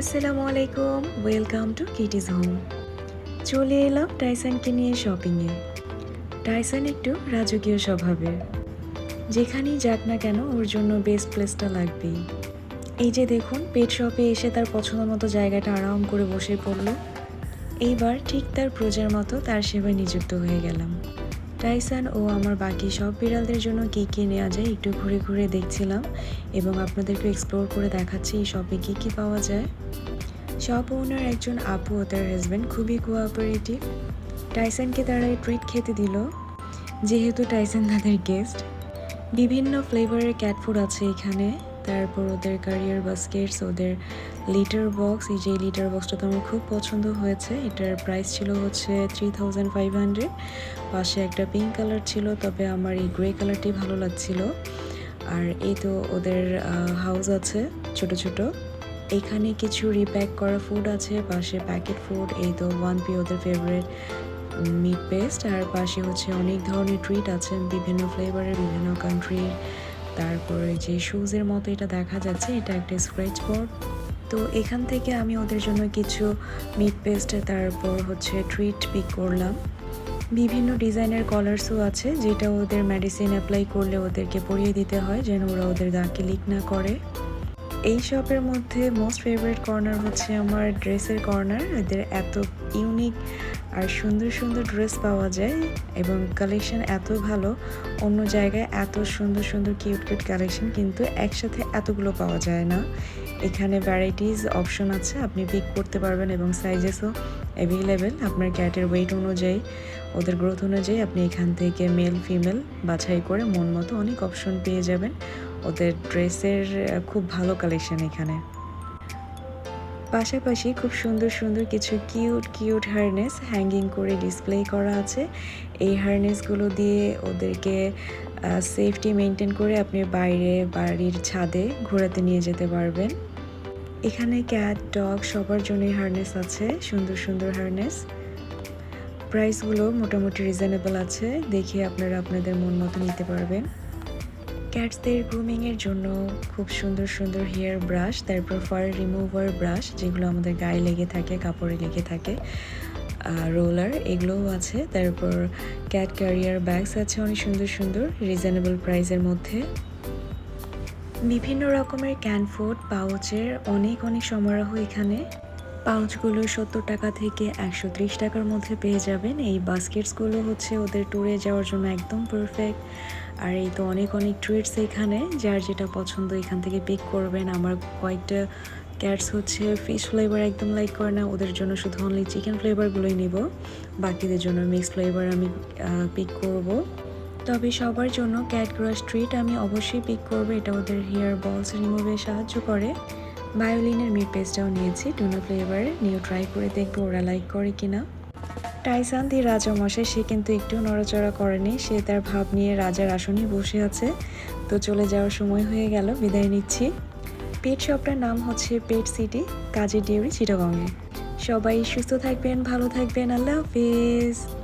আসসালামু আলাইকুম welcome to কিটিজ home চলে এলাম টাইসানকে নিয়ে শপিংয়ে টাইসান একটু রাজকীয় স্বভাবের। যেখানেই যাক না কেন, ওর জন্য বেস্ট প্লেসটা লাগবেই। এই যে দেখুন পেট শপে এসে তার পছন্দ মতো জায়গাটা আরাম করে বসে পড়ল। এইবার ঠিক তার প্রজার মতো তার সেবায় নিযুক্ত হয়ে গেলাম। টাইসান ও আমার বাকি সব বিড়ালদের জন্য কী কী নেওয়া যায় একটু ঘুরে ঘুরে দেখছিলাম এবং আপনাদেরকে এক্সপ্লোর করে দেখাচ্ছি এই শপে কী কী পাওয়া যায়। শপ ওনার একজন আপু ও তার হাজব্যান্ড খুবই কোঅপারেটিভ টাইসানকে তারা ট্রিট খেতে দিল। যেহেতু টাইসান তাদের গেস্ট বিভিন্ন ফ্লেভারের ক্যাট ফুড আছে এখানে। তারপর ওদের কারিয়ার বাস্কেটস ওদের লিটার বক্স এই যে লিটার বক্সটা তো আমার খুব পছন্দ হয়েছে, এটার প্রাইস ছিল হচ্ছে থ্রি থাউজেন্ড ফাইভ হান্ড্রেড পাশে একটা পিঙ্ক কালার ছিল, তবে আমার এই গ্রে কালারটি ভালো লাগছিল। আর এই তো ওদের হাউস আছে ছোট ছোট। এখানে কিছু রিপ্যাক করা ফুড আছে, পাশে প্যাকেট ফুড এই তো ওয়ান পি ওদের ফেভারিট মিট পেস্ট আর পাশে হচ্ছে অনেক ধরনের ট্রিট আছে, বিভিন্ন ফ্লেভারের বিভিন্ন কান্ট্রির তারপরে যে শুজের মতো এটা দেখা যাচ্ছে, এটা একটা স্ক্র্যাচ বোর্ড তো এখান থেকে আমি ওদের জন্য কিছু মিট পেস্ট তারপর হচ্ছে ট্রিট পিক করলাম। বিভিন্ন ডিজাইনের কলার্সও আছে, যেটা ওদের মেডিসিন অ্যাপ্লাই করলে ওদেরকে পরিয়ে দিতে হয়, যেন ওরা ওদের দাগকে লিক না করে। এই শপের মধ্যে মোস্ট ফেভারিট কর্নার হচ্ছে আমার ড্রেসের কর্নার এদের এত ইউনিক আর সুন্দর সুন্দর ড্রেস পাওয়া যায় এবং কালেকশন এত ভালো, অন্য জায়গায় এত সুন্দর সুন্দর কিউট কিউট কালেকশন কিন্তু একসাথে এতগুলো পাওয়া যায় না। এখানে ভ্যারাইটিস অপশন আছে, আপনি পিক করতে পারবেন এবং সাইজেসও অ্যাভেলেবেল আপনার ক্যাটের ওয়েট অনুযায়ী। ওদের গ্রোথ অনুযায়ী আপনি এখান থেকে মেল ফিমেল বাছাই করে মন মতো অনেক অপশন পেয়ে যাবেন। ওদের ড্রেসের খুব ভালো কালেকশন এখানে। পাশাপাশি খুব সুন্দর সুন্দর কিছু কিউট কিউট হারনেস হ্যাঙ্গিং করে ডিসপ্লে করা আছে। এই হারনেসগুলো দিয়ে ওদেরকে সেফটি মেনটেন করে আপনি বাইরে বাড়ির ছাদে ঘোরাতে নিয়ে যেতে পারবেন। এখানে ক্যাট ডগ সবার জন্যই হারনেস আছে, সুন্দর সুন্দর হারনেস প্রাইসগুলো মোটামুটি রিজনেবল আছে, দেখে আপনারা আপনাদের মন মতো নিতে পারবেন। ক্যাটসদের গ্রুমিংয়ের জন্য খুব সুন্দর সুন্দর হেয়ার ব্রাশ তারপর ফার রিমুভার ব্রাশ যেগুলো আমাদের গায়ে লেগে থাকে, কাপড়ে লেগে থাকে রোলার এগুলোও আছে। তারপর ক্যাট ক্যারিয়ার ব্যাগস আছে অনেক সুন্দর সুন্দর রিজনেবল প্রাইসের মধ্যে। বিভিন্ন রকমের ক্যান ফুড পাউচের অনেক অনেক সমারোহ এখানে। পাউচগুলো সত্তর টাকা থেকে একশো ত্রিশ টাকার মধ্যে পেয়ে যাবেন। এই বাস্কেটসগুলো হচ্ছে ওদের ট্যুরে যাওয়ার জন্য একদম পারফেক্ট আর এই তো অনেক অনেক ট্রিটস এখানে, যার যেটা পছন্দ এখান থেকে পিক করবেন। আমার কয়েকটা ক্যাটস হচ্ছে ফিশ ফ্লেভার একদম লাইক করে না, ওদের জন্য শুধু অনলি চিকেন ফ্লেভারগুলোই নেব। বাকিদের জন্য মিক্স ফ্লেভার আমি পিক করব। তবে সবার জন্য ক্যাট ক্রাশ ট্রিট আমি অবশ্যই পিক করব। এটা ওদের হেয়ার বলস রিমুভে সাহায্য করে। বায়োলিনের মিট পেস্টটাও নিয়েছি টুনা ফ্লেভার নিয়েও ট্রাই করে দেখব ওরা লাইক করে কিনা। টাইসান দি রাজা মশাই সে কিন্তু একটু নড়াচড়া করেনি। সে তার ভাব নিয়ে রাজার আসনে বসে আছে। তো চলে যাওয়ার সময় হয়ে গেল, বিদায় নিচ্ছি। পেট শপটার নাম হচ্ছে পেট সিটি, কাজের ডিউরি চিটাগংয়ে। সবাই সুস্থ থাকবেন, ভালো থাকবেন, আল্লাহ হাফিজ।